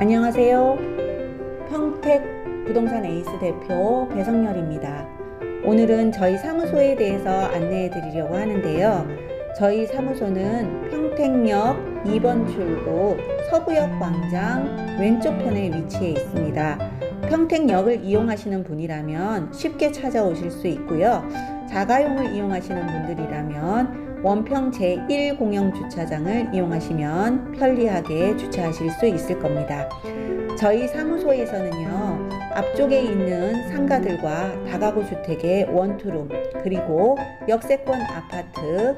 안녕하세요. 평택 부동산 에이스 대표 배성열입니다. 오늘은 저희 사무소에 대해서 안내해 드리려고 하는데요. 저희 사무소는 평택역 2번 출구 서구역 광장 왼쪽 편에 위치해 있습니다. 평택역을 이용하시는 분이라면 쉽게 찾아오실 수 있고요. 자가용을 이용하시는 분들이라면 원평 제1 공영 주차장을 이용하시면 편리하게 주차하실 수 있을 겁니다. 저희 사무소에서는요, 앞쪽에 있는 상가들과 다가구 주택의 원투룸, 그리고 역세권 아파트,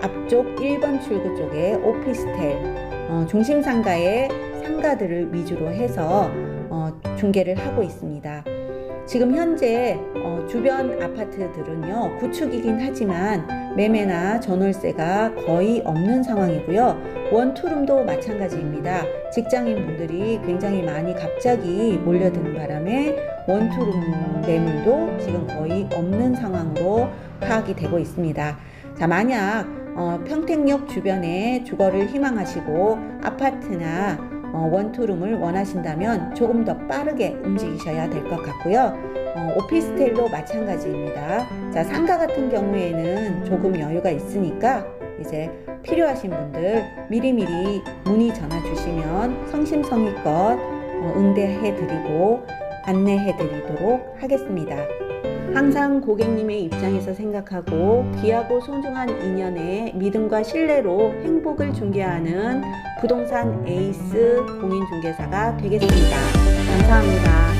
앞쪽 1번 출구 쪽에 오피스텔, 어, 중심 상가의 상가들을 위주로 해서 어, 중개를 하고 있습니다. 지금 현재 어, 주변 아파트들은요 구축이긴 하지만 매매나 전월세가 거의 없는 상황이고요. 원투룸도 마찬가지입니다. 직장인 분들이 굉장히 많이 갑자기 몰려드는 바람에 원투룸 매물도 지금 거의 없는 상황으로 파악이 되고 있습니다. 자 만약 어, 평택역 주변에 주거를 희망하시고 아파트나 어, 원투룸을 원하신다면 조금 더 빠르게 움직이셔야 될 것 같고요. 어, 오피스텔도 마찬가지입니다. 자, 상가 같은 경우에는 조금 여유가 있으니까 이제 필요하신 분들 미리미리 문의 전화 주시면 성심성의껏 어, 응대해 드리고 안내해 드리도록 하겠습니다. 항상 고객님의 입장에서 생각하고 귀하고 소중한 인연에 믿음과 신뢰로 행복을 중개하는 부동산 에이스 공인중개사가 되겠습니다. 감사합니다.